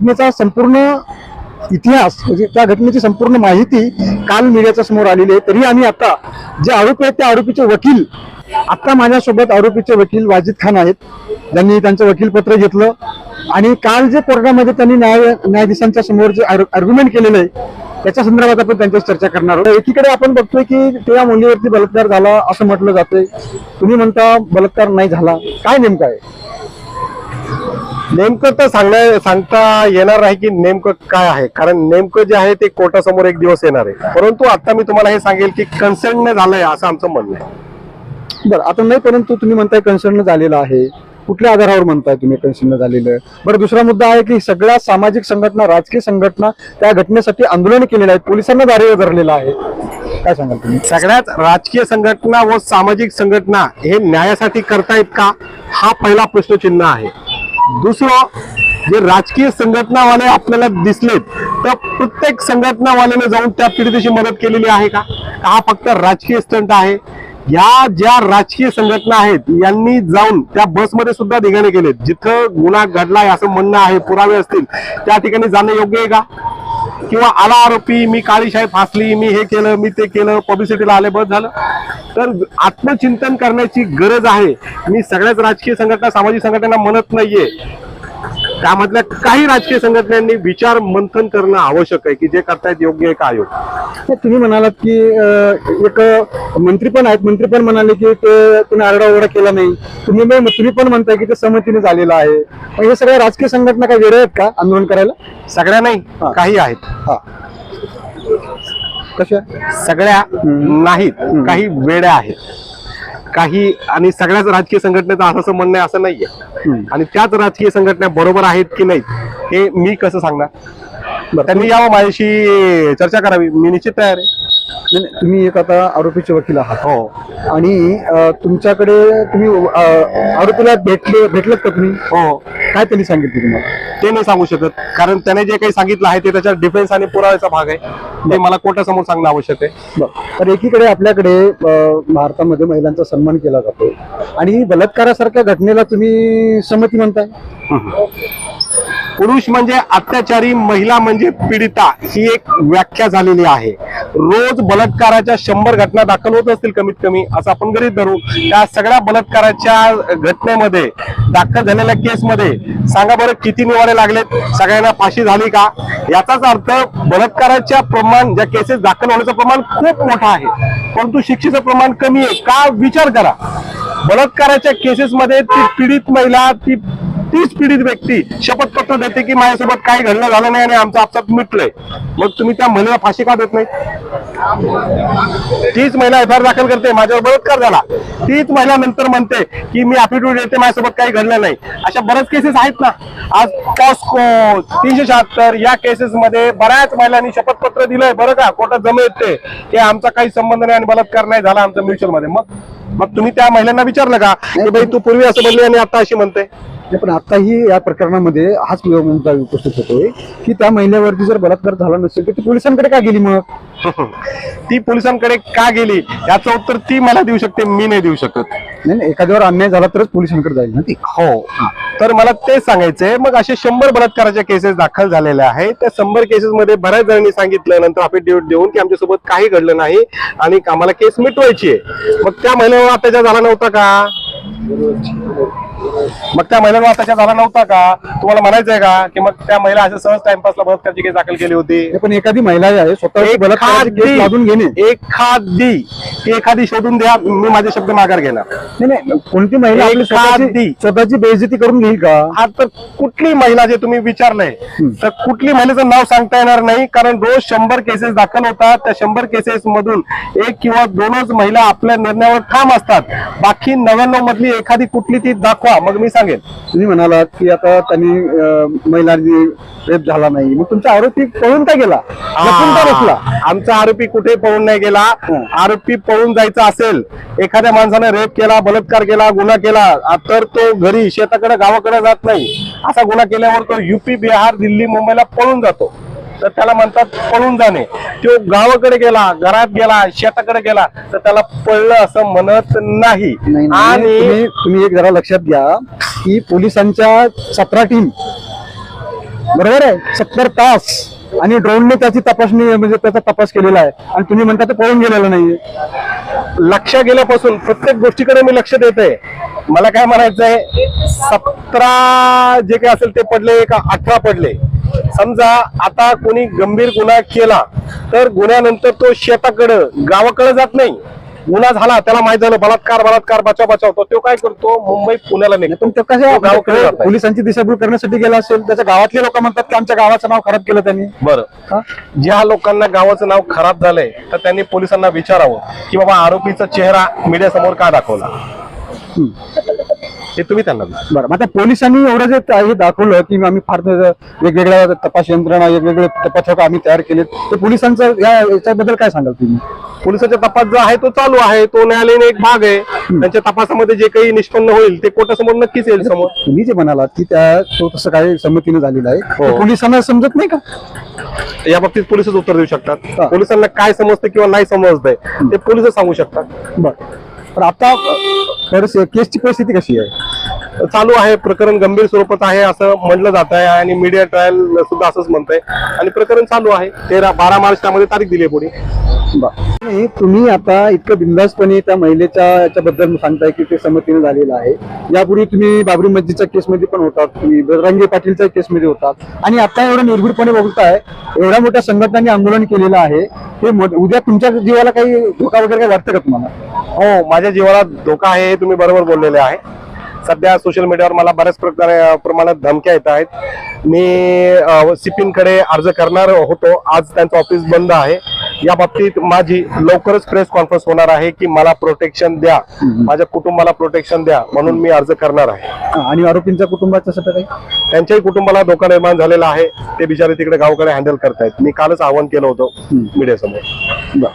घटनेचा संपूर्ण इतिहास म्हणजे त्या घटनेची संपूर्ण माहिती काल मीडियाच्या समोर आलेली आहे. तरी आम्ही आता जे आरोपी आहेत त्या आरोपीचे वकील आता माझ्यासोबत आरोपीचे वकील वाजिद खान आहेत. ज्यांनी त्यांचं वकीलपत्र घेतलं. आणि काल जे कोर्टामध्ये त्यांनी न्याय न्यायाधीशांच्या समोर जे आर्ग्युमेंट केलेलं आहे त्याच्या संदर्भात आपण त्यांच्याशी चर्चा करणार आहोत. एकीकडे आपण बघतोय की त्या मुलीवरती बलात्कार झाला असं म्हटलं जातंय. तुम्ही म्हणता बलात्कार नाही झाला. काय नेमकं आहे? नेमकं तर सांगण्या सांगता येणार नाही की नेमकं काय आहे. कारण नेमकं जे आहे ते कोर्टासमोर एक दिवस येणार आहे. परंतु आता मी तुम्हाला हे सांगेल की कन्सर्न झालंय असं आमचं म्हणणं आहे. बरं आता नाही परंतु तुम्ही म्हणताय कन्सर्न झालेलं आहे. कुठल्या आधारावर म्हणताय तुम्ही कन्सर्न झालेलं? आहे बरं दुसरा मुद्दा आहे की सगळ्या सामाजिक संघटना राजकीय संघटना त्या घटनेसाठी आंदोलन केलेलं आहे. पोलिसांना दारे धरलेलं आहे. काय सांगाल तुम्ही? सगळ्यात राजकीय संघटना व सामाजिक संघटना हे न्यायासाठी करतायत का? हा पहिला प्रश्नचिन्ह आहे. दुसरं जे राजकीय संघटनावाले आपल्याला दिसलेत तर प्रत्येक संघटनावाल्याने जाऊन त्या पीडितेची मदत केलेली आहे का? हा फक्त राजकीय स्टंट आहे? या ज्या राजकीय संघटना आहेत यांनी जाऊन त्या बसमध्ये सुद्धा धिगाणे केलेत. जिथं गुन्हा घडलाय असं म्हणणं आहे पुरावे असतील त्या ठिकाणी जाणं योग्य आहे का? किंवा आला आरोपी मी काळीशाही फासली मी हे केलं मी ते केलं पब्लिसिटीला आले बस झालं? तर आत्मचिंतन करण्याची गरज आहे. मी सगळ्याच राजकीय संघटना सामाजिक संघटना म्हणत नाहीये. त्यामधल्या काही राजकीय संघटनांनी विचार मंथन करणं आवश्यक आहे की जे करतायत योग्य आहे का तर तुम्ही म्हणालात की एक मंत्री पण आहेत. मंत्री पण म्हणाले की ते तुम्ही आरडाओरडा केला नाही. तुम्ही तुम्ही पण म्हणताय की ते सहमतीने झालेलं आहे. हे सगळ्या राजकीय संघटना काय वेळ आहेत का आंदोलन करायला? सगळ्या नाही. काही आहेत. हा. कशा? सगळ्या. नाहीत. काही वेड्या आहेत. काही आणि सगळ्याच राजकीय संघटनेचं असं असं म्हणणं आहे असं नाहीये. आणि त्याच राजकीय संघटना बरोबर आहेत की नाहीत हे मी कसं सांगणार? त्यांनी यावं माझ्याशी चर्चा करावी. मी निश्चित तयार आहे. नाही, नाही, तुम्ही एक आता आरोपीचे वकील आहात. हो. आणि अं, तुमच्याकडे तुम्ही अं, आरोपीला भेटले भेटलात का तुम्ही? हो. काय त्यांनी सांगितलं तुम्हाला? ते नाही सांगू शकत. कारण त्याने जे काही सांगितलं आहे ते त्याच्या डिफेन्स आणि पुराव्याचा भाग आहे. ते मला कोर्टासमोर सांगणं आवश्यक आहे. बरं. तर एकीकडे आपल्याकडे अं, भारतामध्ये महिलांचा सन्मान केला जातो. आणि बलात्कारासारख्या घटनेला तुम्ही संमती म्हणताय? पुरुष म्हणजे अत्याचारी महिला म्हणजे पीडिता ही एक व्याख्या झालेली आहे. रोज बलात्काराच्या शंभर घटना दाखल होत असतील कमीत कमी असं आपण गरीब धरू. त्या सगळ्या बलात्काराच्या घटनेमध्ये दाखल झालेल्या केसमध्ये सांगा बरं किती निवाडे लागलेत सगळ्यांना फाशी झाली का? याचाच अर्थ बलात्काराच्या प्रमाण ज्या केसेस दाखल होण्याचं प्रमाण खूप मोठं आहे. परंतु शिक्षेचं प्रमाण कमी आहे. का? विचार करा. बलात्काराच्या केसेसमध्ये ती पीडित महिला ती तीच पीडित व्यक्ती. शपथपत्र देते की माझ्यासोबत काही घडलं झालं नाही आणि आमचं आपसात मिटलंय. मग तुम्ही त्या महिलेला फाशी का देत नाही? तीच महिला एफ आय आर दाखल करते माझ्यावर बलात्कार झाला. तीच महिला नंतर म्हणते की मी अफिडेव्हिट देते माझ्यासोबत काही घडलं नाही. अशा बऱ्याच केसेस आहेत ना. आज पॉस्को तीनशे शहात्तर या केसेस मध्ये बऱ्याच महिलांनी शपथपत्र दिलंय. बरं का? कोर्टात जमा येते की आमचा काही संबंध नाही आणि बलात्कार नाही झाला आमचा म्युच्युअलमध्ये. मग मग तुम्ही त्या महिलांना विचारलं का? की बाई तू पूर्वी असं बोलली आणि आता अशी म्हणते? नाही, पण आताही या प्रकरणामध्ये हाच मुद्दा उपस्थित होतोय की त्या महिलेवरती जर बलात्कार झाला नसेल तर ती पोलिसांकडे का गेली मग? ती पोलिसांकडे का गेली? याचं उत्तर ती मला देऊ शकते मी नाही देऊ शकत. नाही एखाद्यावर अन्याय झाला तरच पोलिसांकडे जाईल ना ती. हो. तर मला तेच सांगायचंय मग असे शंभर बलात्काराच्या केसेस दाखल झालेल्या आहेत. त्या शंभर केसेस मध्ये बऱ्याच जणांनी सांगितलं नंतर अफिडेव्हिट देऊन की आमच्यासोबत काही घडलं नाही आणि आम्हाला केस मिटवायची आहे. मग त्या महिन्यावर अत्याचार झाला नव्हता का? मग त्या महिलांवर अत्याचार झाला नव्हता का? तुम्हाला म्हणायचंय का की मग त्या महिला असं सहज टाइमपासला बलात्कारची केस दाखल केली होती? पण एखादी महिला आहे स्वतः घेणे. एखादी ती एखादी शोधून द्या मी माझे शब्द माघार घेणार. नाही नाही कोणती महिला आपली स्वतःची. स्वतःची बेइज्जती करून घेईल का? हा तर कुठली महिला जे तुम्ही विचारलंय तर कुठली महिलेचं नाव सांगता येणार नाही कारण रोज शंभर केसेस दाखल होतात. त्या शंभर केसेस मधून एक किंवा दोनच महिला आपल्या निर्णयावर ठाम असतात. बाकी नव्याण्णव मधली एखादी कुठली ती दाखवा. मग मी सांगेन. तुम्ही म्हणालात की आता त्यांनी महिलांनी रेप झाला नाही. मग तुमचा आरोपी पळून का गेला? लपून का बसला? आमचा आरोपी कुठे पळून नाही गेला? हं. आरोपी पळून जायचा असेल एखाद्या माणसाने रेप केला बलात्कार केला गुन्हा केला तर तो घरी शेताकडे गावाकडे जात नाही. असा गुन्हा केल्यावर तो युपी बिहार दिल्ली मुंबईला पळून जातो. तर त्याला म्हणतात पळून जाणे. तो गावाकडे गेला घरात गेला शेताकडे गेला तर त्याला पळलं असं म्हणत नाही. आणि तुम्ही तुम्ही एक जरा लक्षात घ्या की पोलिसांच्या सतरा टीम बरोबर आहे? सत्तर तास आणि ड्रोनने त्याची तपासणी म्हणजे त्याचा तपास केलेला आहे. आणि तुम्ही म्हणता ते पळून गेलेला नाहीये. लक्ष गेल्यापासून प्रत्येक गोष्टीकडे मी लक्ष देत आहे मला काय म्हणायचंय? सतरा जे काही असेल ते पडले का अठरा पडले. समजा आता कोणी गंभीर गुन्हा केला तर गुन्ह्यानंतर तो शेताकडं गावाकडे जात नाही. गुन्हा झाला त्याला माहीत झालं बलात्कार बलात्कार बचाव बचाव तो तो काय करतो? मुंबई पुण्याला निघतो. पण तो कशा गावाकडे जात नाही. पोलिसांची दिशाभूल करण्यासाठी गेला असेल त्याच्या गावातले लोक म्हणतात की आमच्या गावाचं नाव खराब केलं त्यांनी. बरं? ज्या लोकांना गावाचं नाव खराब झालंय तर त्यांनी पोलिसांना विचारावं की बाबा आरोपीचा चेहरा मीडिया समोर का दाखवला? हे तुम्ही त्यांना. बरं मग आता पोलिसांनी एवढं जे त- हे दाखवलं की आम्ही फार वेगवेगळ्या तपास यंत्रणा वेगवेगळे तपासक आम्ही तयार केले तर पोलिसांचं या याच्याबद्दल काय सांगाल तुम्ही? पोलिसाचा तपास जो आहे तो चालू आहे तो न्यायालयीन एक भाग आहे. त्यांच्या तपासामध्ये जे काही निष्पन्न होईल ते कोर्टासमोर नक्कीच येईल समोर. तुम्ही जे म्हणालात की त्या तो तसं काही संमतीने झालेलं आहे हो. ते पोलिसांना समजत नाही का? या बाबतीत पोलिसच उत्तर देऊ हा. शकतात पोलिसांना काय समजतं किंवा नाही समजतंय ते पोलिसच सांगू शकतात. बरं. पण आता खरं केसची परिस्थिती कशी आहे? चालू आहे प्रकरण गंभीर स्वरूपात आहे असं म्हटलं जात आहे आणि मीडिया ट्रायल सुद्धा असंच म्हणतंय. आणि प्रकरण चालू आहे तेरा बारा मार्च त्यामध्ये तारीख दिली आहे पुढे. नाही, तुम्ही आता इतकं बिंदासपणे त्या महिलेच्या याच्याबद्दल सांगताय की ते संमतीने झालेलं आहे. यापूर्वी तुम्ही बाबरी मस्जिदच्या केसमध्ये पण होतात तुम्ही बजरंगे पाटीलच्या केसमध्ये होतात. आणि आता एवढं निर्भीडपणे बघताय एवढ्या मोठ्या संघटनांनी आंदोलन केलेलं आहे ते उद्या तुमच्या जीवाला काही धोका वगैरे काही वाटतं का तुम्हाला? हो माझ्या जीवाला धोका आहे हे तुम्ही बरोबर बोललेले आहे. सध्या सोशल मीडियावर मला बऱ्याच प्रकारे प्रमाणात धमक्या येत आहेत. मी सिपिनकडे अर्ज करणार होतो. आज त्यांचं ऑफिस बंद आहे. या बाबतीत माझी लवकरच प्रेस कॉन्फरन्स होणार आहे की मला प्रोटेक्शन द्या. माझ्या कुटुंबाला प्रोटेक्शन द्या म्हणून मी अर्ज करणार आहे. आणि आरोपींच्या कुटुंबाचं सगळं काही त्यांच्याही कुटुंबाला धोका निर्माण झालेला आहे. ते बिचारे तिकडे गावाकडे हँडल करतायत. मी कालच आवाहन केलं होतं मीडियासमोर.